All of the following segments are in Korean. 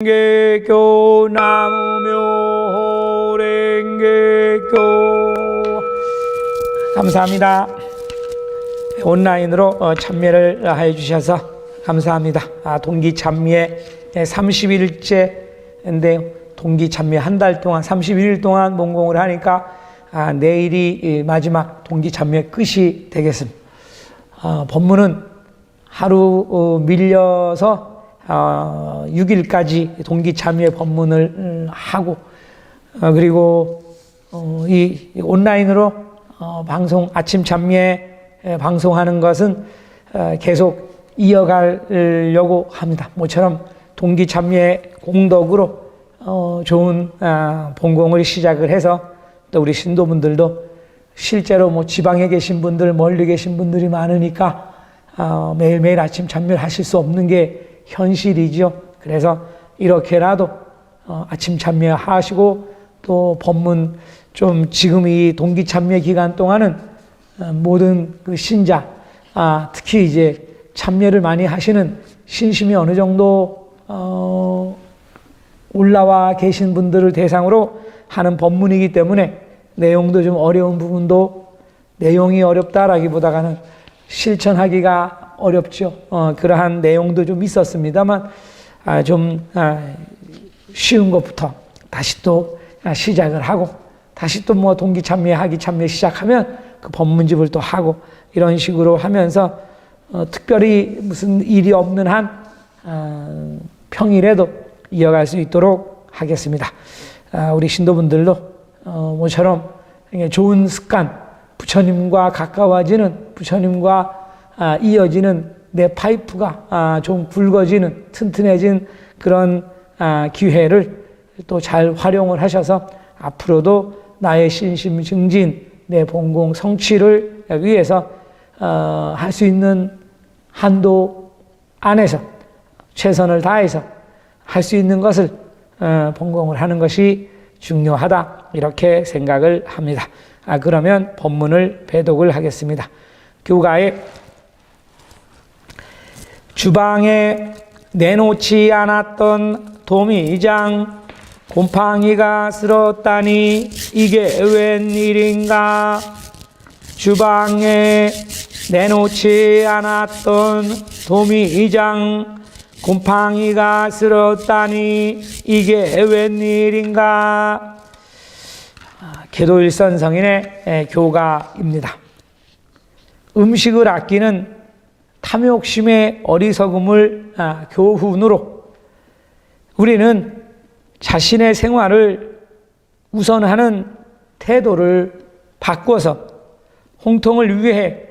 랭게교 나무묘 랭게교 감사합니다. 온라인으로 어, 참여를 해 주셔서 감사합니다. 아, 동기 참여 30일째인데요. 동기 참여 한 달 동안 31일 동안 mon공을 하니까 아, 내일이 이 마지막 동기 참여 끝이 되겠습니다. 어, 법문은 하루 어, 밀려서 어, 6일까지 동기 참여 법문을 음, 하고 어, 그리고 어, 이이 온라인으로 어, 방송 아침 에, 방송하는 것은 어, 계속 이어가려고 합니다. 모처럼 동기 참여 공덕으로 어, 좋은 아, 본공을 시작을 해서 또 우리 신도분들도 실제로 뭐 지방에 계신 분들, 멀리 계신 분들이 많으니까 어, 매일매일 아침 참여를 하실 수 없는 게 현실이죠. 그래서 이렇게라도 어, 아침 참여하시고 또 법문 좀 지금 이 동기 참여 기간 동안은 어, 모든 그 신자, 아, 특히 이제 참여를 많이 하시는 신심이 어느 정도 어, 올라와 계신 분들을 대상으로 하는 법문이기 때문에 내용도 좀 어려운 부분도 내용이 어렵다라기보다는 실천하기가 어렵죠. 어, 그러한 내용도 좀 있었습니다만 아, 좀 아, 쉬운 것부터 다시 또 아, 시작을 하고 다시 또 뭐 동기 참여 하기 참여 시작하면 그 법문집을 또 하고 이런 식으로 하면서 어, 특별히 무슨 일이 없는 한 아, 평일에도 이어갈 수 있도록 하겠습니다. 아, 우리 신도분들도 어, 모처럼 좋은 습관, 부처님과 가까워지는 부처님과 아, 이어지는 내 파이프가 아, 좀 굵어지는 튼튼해진 그런 아, 기회를 또 잘 활용을 하셔서 앞으로도 나의 신심 증진, 내 본공 성취를 위해서 어, 할수 있는 한도 안에서 최선을 다해서 할 수 있는 것을 어, 본공을 하는 것이 중요하다 이렇게 생각을 합니다. 아 그러면 본문을 배독을 하겠습니다. 교가에 주방에 내놓지 않았던 도미장 곰팡이가 쓸었다니 이게 웬일인가 주방에 내놓지 않았던 도미장 곰팡이가 쓸었다니 이게 웬일인가 계도일선 성인의 에, 교가입니다. 음식을 아끼는 탐욕심의 어리석음을 아, 교훈으로 우리는 자신의 생활을 우선하는 태도를 바꿔서 홍통을 위해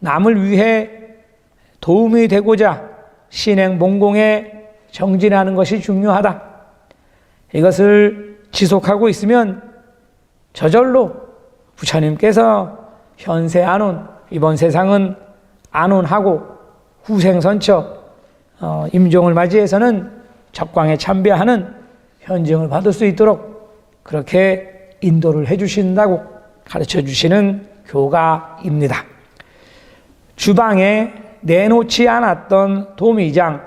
남을 위해 도움이 되고자 신행 본공에 정진하는 것이 중요하다. 이것을 지속하고 있으면 저절로 부처님께서 현세 안온 이번 세상은 안온하고 후생선처 어, 임종을 맞이해서는 적광에 참배하는 현증을 받을 수 있도록 그렇게 인도를 해주신다고 가르쳐 주시는 교가입니다. 주방에 내놓지 않았던 도미장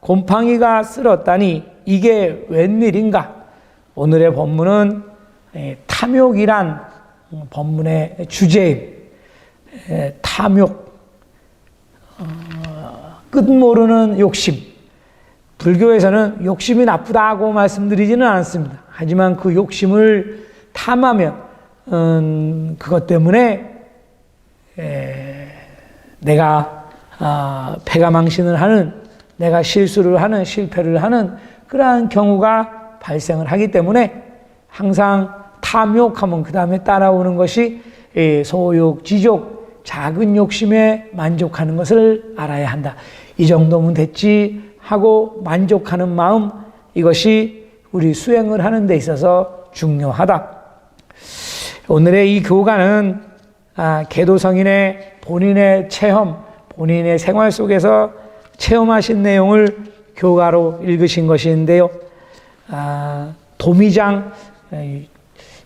곰팡이가 쓸었다니 이게 웬일인가? 오늘의 본문은 에, 탐욕이란 본문의 주제인 에, 탐욕 어, 끝 모르는 욕심 불교에서는 욕심이 나쁘다고 말씀드리지는 않습니다. 하지만 그 욕심을 탐하면 음, 그것 때문에 에, 내가 아, 패가망신을 하는 내가 실수를 하는 실패를 하는 그러한 경우가 발생을 하기 때문에 항상 탐욕하면 그 다음에 따라오는 것이 소욕, 지욕, 작은 욕심에 만족하는 것을 알아야 한다. 이 정도면 됐지 하고 만족하는 마음 이것이 우리 수행을 하는 데 있어서 중요하다. 오늘의 이 교가는 아, 개도성인의 본인의 체험, 본인의 생활 속에서 체험하신 내용을 교가로 읽으신 것인데요. 아, 도미장, 이,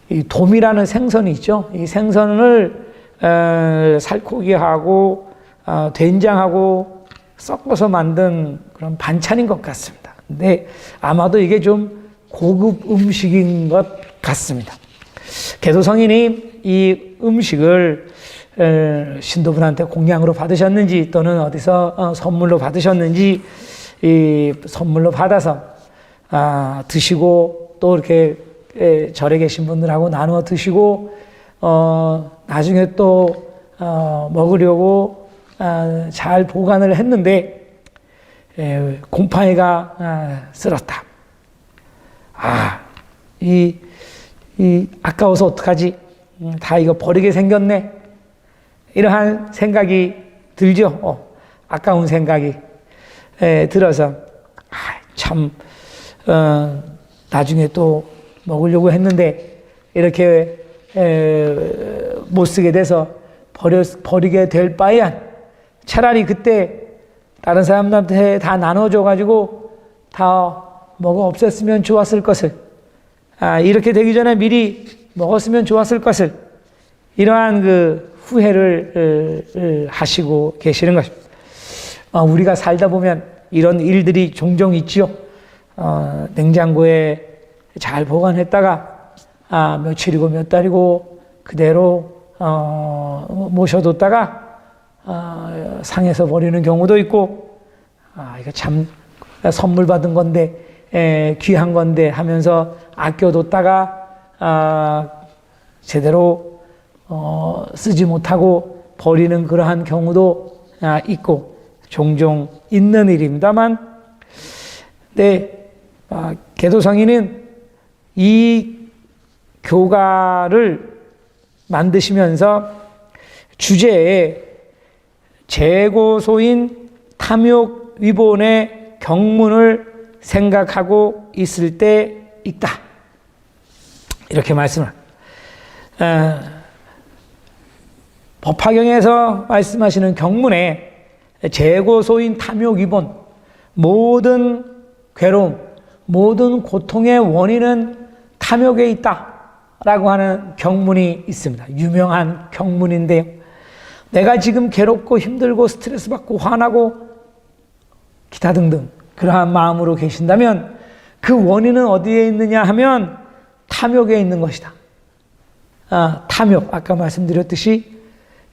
이 도미라는 생선이 있죠. 이 생선을 에, 살코기하고 아, 된장하고 섞어서 만든 그런 반찬인 것 같습니다. 근데 아마도 이게 좀 고급 음식인 것 같습니다. 개도 성인이 이 음식을 에, 신도분한테 공양으로 받으셨는지 또는 어디서 어, 선물로 받으셨는지 이 선물로 받아서 아, 드시고 또 이렇게 에, 절에 계신 분들하고 나누어 드시고 어, 나중에 또 어, 먹으려고 아, 잘 보관을 했는데 에, 곰팡이가 아, 쓸었다. 아, 이, 이 아까워서 어떡하지? 음, 다 이거 버리게 생겼네. 이러한 생각이 들죠. 어, 아까운 생각이 에, 들어서 아, 참 어, 나중에 또 먹으려고 했는데 이렇게 에, 못 쓰게 돼서 버려, 버리게 될 바에야 차라리 그때 다른 사람들한테 다 나눠줘가지고 다 먹어 없앴으면 좋았을 것을 아, 이렇게 되기 전에 미리 먹었으면 좋았을 것을 이러한 그 후회를 어, 어, 하시고 계시는 것입니다. 어, 우리가 살다 보면 이런 일들이 종종 있지요. 어, 냉장고에 잘 보관했다가 아, 며칠이고 몇 달이고 그대로 어, 모셔뒀다가 아, 상해서 버리는 경우도 있고 아, 이거 참 선물 받은 건데 에, 귀한 건데 하면서 아껴뒀다가 아, 제대로 어, 쓰지 못하고 버리는 그러한 경우도 아, 있고 종종 있는 일입니다만, 네, 아, 개도성인은 이 교가를 만드시면서 주제에 재고소인 탐욕 위본의 경문을 생각하고 있을 때 있다. 이렇게 말씀을. 어, 법화경에서 말씀하시는 경문에 재고소인 탐욕 위본 모든 괴로움, 모든 고통의 원인은 탐욕에 있다 라고 하는 경문이 있습니다. 유명한 경문인데요. 내가 지금 괴롭고 힘들고 스트레스 받고 화나고 기타 등등 그러한 마음으로 계신다면 그 원인은 어디에 있느냐 하면 탐욕에 있는 것이다. 아, 탐욕 아까 말씀드렸듯이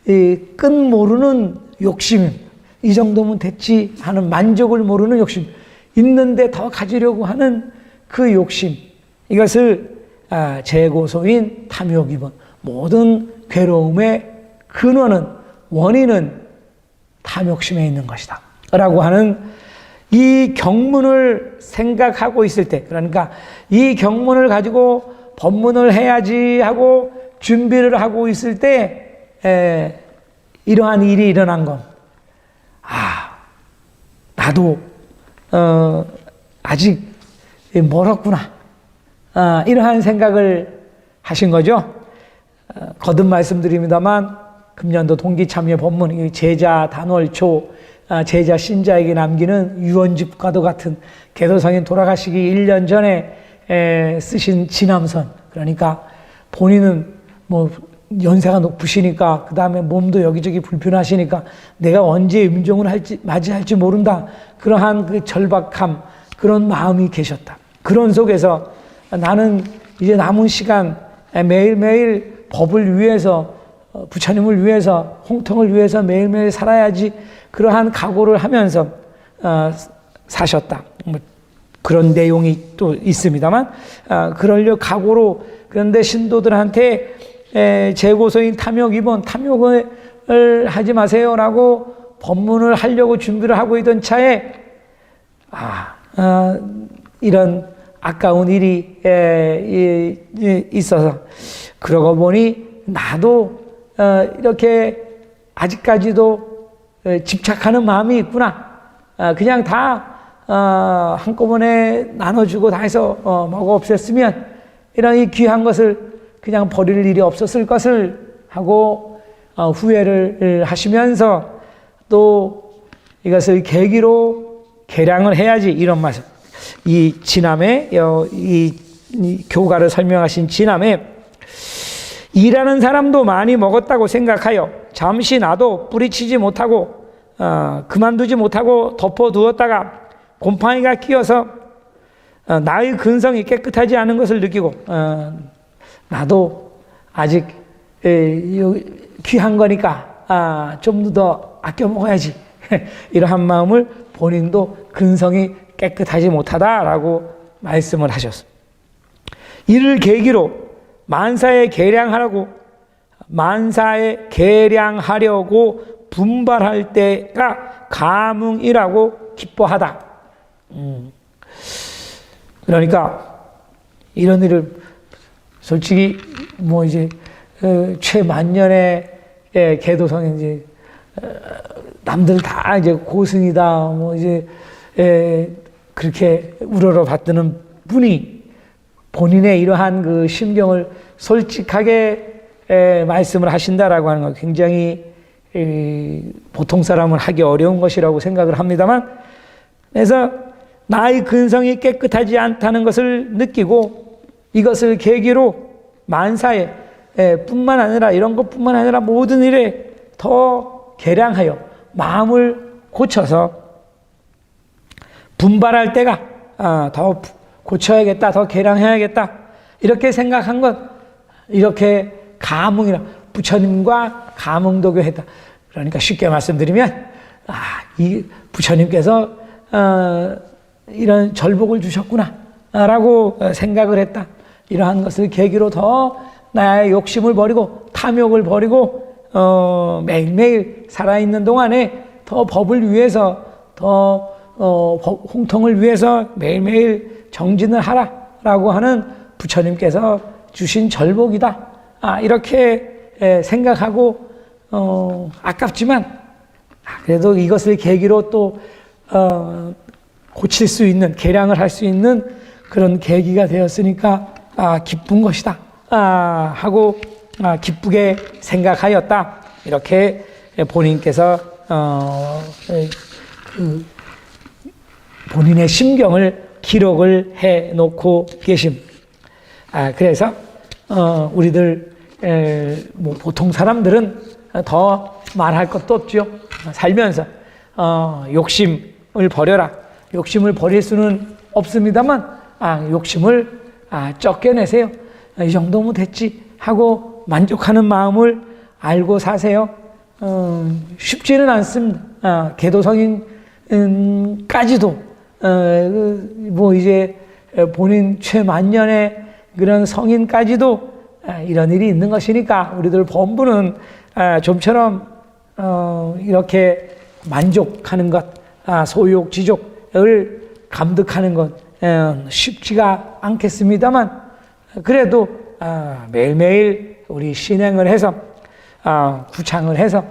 끝 모르는 욕심입니다. 이 정도면 됐지 하는 만족을 모르는 욕심, 있는데 더 가지려고 하는 그 욕심, 이것을 아, 재고소인 탐욕이번 모든 괴로움의 근원은 원인은 탐욕심에 있는 것이다. 라고 하는 이 경문을 생각하고 있을 때, 그러니까 이 경문을 가지고 법문을 해야지 하고 준비를 하고 있을 때, 에, 이러한 일이 일어난 건, 아, 나도, 어, 아직 멀었구나. 아, 이러한 생각을 하신 거죠. 어, 거듭 말씀드립니다만, 금년도 동기 참여 법문, 제자 단월초, 아, 제자 신자에게 남기는 유언집과도 같은 개도성인 돌아가시기 1년 전에 에, 쓰신 지남선. 그러니까 본인은 뭐 연세가 높으시니까 그 다음에 몸도 여기저기 불편하시니까 내가 언제 임종을 할지 맞이할지 모른다 그러한 그 절박함 그런 마음이 계셨다 그런 속에서 나는 이제 남은 시간 매일매일 법을 위해서 어, 부처님을 위해서 홍통을 위해서 매일매일 살아야지 그러한 각오를 하면서 어, 사셨다. 뭐 그런 내용이 또 있습니다만 어, 그러려 각오로 그런데 신도들한테 재고소인 탐욕 입원 탐욕을 하지 마세요라고 법문을 하려고 준비를 하고 있던 차에 아 어, 이런 아까운 일이 있어서 그러고 보니 나도 어, 이렇게 아직까지도 집착하는 마음이 있구나. 어, 그냥 다 어, 한꺼번에 나눠주고 다 해서 어, 먹어 없앴으면 이런 이 귀한 것을 그냥 버릴 일이 없었을 것을 하고 어, 후회를 하시면서 또 이것을 계기로 개량을 해야지 이런 말씀. 이 지남의 이, 이 교가를 설명하신 지남에 일하는 사람도 많이 먹었다고 생각하여 잠시 나도 뿌리치지 못하고 어, 그만두지 못하고 덮어두었다가 곰팡이가 끼어서 어, 나의 근성이 깨끗하지 않은 것을 느끼고 어, 나도 아직 에, 요- 귀한 거니까 아, 좀 더 아껴 먹어야지 이러한 마음을 본인도 근성이 깨끗하지 못하다라고 말씀을 하셨습니다. 이를 계기로 만사에 계량하라고 만사에 계량하려고 분발할 때가 감흥이라고 기뻐하다. 음. 그러니까 이런 일을 솔직히 뭐 이제 어, 최만년의 예, 개도성에 이제 어, 남들 다 이제 고승이다 뭐 이제 예, 그렇게 우러러 받드는 분이 본인의 이러한 그 심경을 솔직하게 에, 말씀을 하신다라고 하는 건 굉장히 에, 보통 사람은 하기 어려운 것이라고 생각을 합니다만 그래서 나의 근성이 깨끗하지 않다는 것을 느끼고 이것을 계기로 만사에 에, 뿐만 아니라 이런 것뿐만 아니라 모든 일에 더 개량하여 마음을 고쳐서 분발할 때가 아, 더 고쳐야겠다, 더 개량해야겠다 이렇게 생각한 것 이렇게 감흥이라 부처님과 감흥도교 했다. 그러니까 쉽게 말씀드리면 아, 이 부처님께서 어, 이런 절복을 주셨구나 라고 생각을 했다. 이러한 것을 계기로 더 나의 욕심을 버리고 탐욕을 버리고 어, 매일매일 살아있는 동안에 더 법을 위해서 더 어, 법- 홍통을 위해서 매일매일 정진을 하라라고 하는 부처님께서 주신 절복이다. 아, 이렇게 에, 생각하고 어, 아깝지만 아, 그래도 이것을 계기로 또 어, 고칠 수 있는 개량을 할 수 있는 그런 계기가 되었으니까 아, 기쁜 것이다 아, 하고 아, 기쁘게 생각하였다 이렇게 본인께서 어, 에, 그 본인의 심경을 기록을 해 놓고 계심. 아, 그래서, 어, 우리들, 에, 뭐, 보통 사람들은 더 말할 것도 없죠. 살면서, 어, 욕심을 버려라. 욕심을 버릴 수는 없습니다만, 아, 욕심을, 아, 적게 내세요. 아, 이 정도면 됐지. 하고 만족하는 마음을 알고 사세요. 어, 쉽지는 않습니다. 아, 개도성인까지도 뭐 이제 본인 최만년의 그런 성인까지도 아, 이런 일이 있는 것이니까 우리들 본부는 아, 좀처럼 어, 이렇게 만족하는 것, 아, 소욕, 지족을 감득하는 것 어, 쉽지가 않겠습니다만 그래도 아, 매일매일 우리 신행을 해서 아, 구창을 해서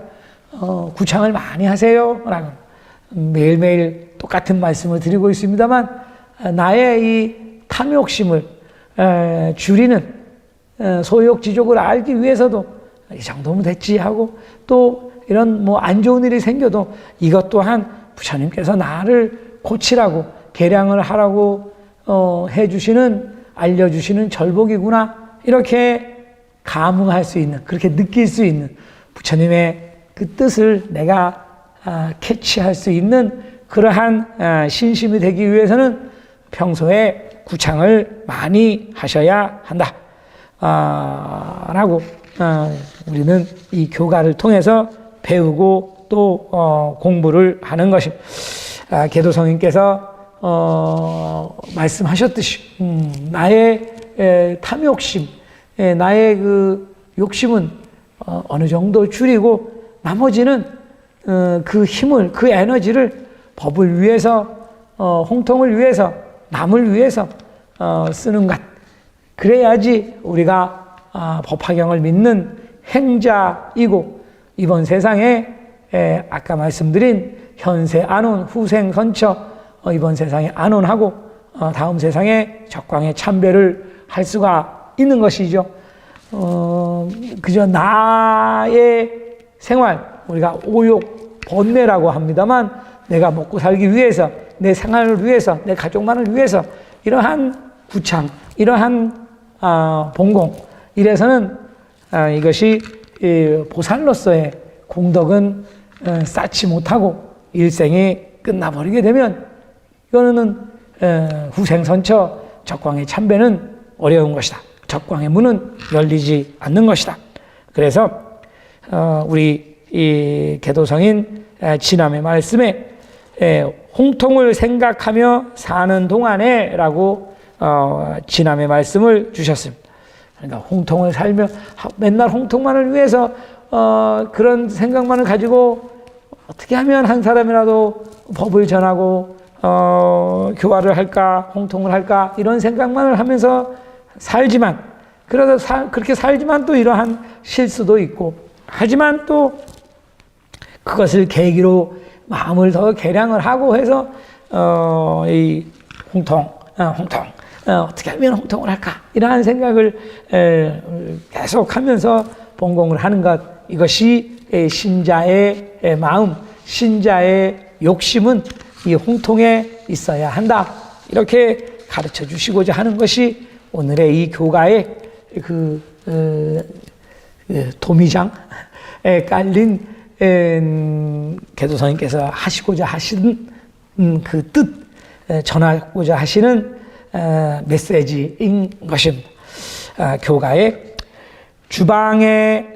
어, 구창을 많이 하세요라고 매일매일 똑같은 말씀을 드리고 있습니다만 아, 나의 이 탐욕심을 에, 줄이는 에, 소욕 지족을 알기 위해서도 이 정도면 됐지 하고 또 이런 뭐 안 좋은 일이 생겨도 이것 또한 부처님께서 나를 고치라고 개량을 하라고 어, 해주시는 알려주시는 절복이구나. 이렇게 감흥할 수 있는 그렇게 느낄 수 있는 부처님의 그 뜻을 내가 아, 캐치할 수 있는 그러한 아, 신심이 되기 위해서는 평소에 구창을 많이 하셔야 한다. 아, 라고 아, 우리는 이 교가를 통해서 배우고 또 어, 공부를 하는 것이 아, 개도 성인께서 어, 말씀하셨듯이 음, 나의 에, 탐욕심, 에, 나의 그 욕심은 어, 어느 정도 줄이고 나머지는 어, 그 힘을 그 에너지를 법을 위해서 어, 홍통을 위해서 남을 위해서 어, 쓰는 것 그래야지 우리가 아, 법화경을 믿는 행자이고 이번 세상에 에, 아까 말씀드린 현세 안온 후생 선처 어, 이번 세상에 안온하고 어, 다음 세상에 적광의 참배를 할 수가 있는 것이죠. 어, 그저 나의 생활 우리가 오욕 번뇌라고 합니다만 내가 먹고 살기 위해서 내 생활을 위해서 내 가족만을 위해서 이러한 구창 이러한 아, 본공 이래서는 아, 이것이 이 보살로서의 공덕은 어, 쌓지 못하고 일생이 끝나버리게 되면 이거는 어, 후생선처 적광의 참배는 어려운 것이다. 적광의 문은 열리지 않는 것이다. 그래서 어, 우리 이 개도성인 에, 진함의 말씀에 에, 홍통을 생각하며 사는 동안에라고 어, 진함의 말씀을 주셨습니다. 그러니까 홍통을 살며 하- 맨날 홍통만을 위해서 어, 그런 생각만을 가지고 어떻게 하면 한 사람이라도 법을 전하고 어, 교화를 할까 홍통을 할까 이런 생각만을 하면서 살지만 그러다 사- 그렇게 살지만 또 이러한 실수도 있고 하지만 또 그것을 계기로 마음을 더 개량을 하고 해서 어, 이 홍통, 어, 홍통 어, 어떻게 하면 홍통을 할까? 이러한 생각을 에, 계속하면서 본공을 하는 것 이것이 에, 신자의 에, 마음, 신자의 욕심은 이 홍통에 있어야 한다. 이렇게 가르쳐 주시고자 하는 것이 오늘의 이 교가의 그 어, 그 도미장에 깔린 음, 개도선님께서 하시고자 하신 음, 그 뜻, 에, 전하고자 하시는 어, 메시지인 것입니다. 아, 교가의 주방에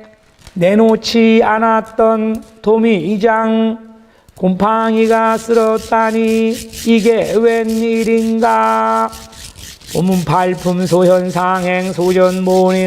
내놓지 않았던 도미 이장 곰팡이가 쓸었다니 이게 웬일인가? 오문 발품 소현 상행 소전 모이나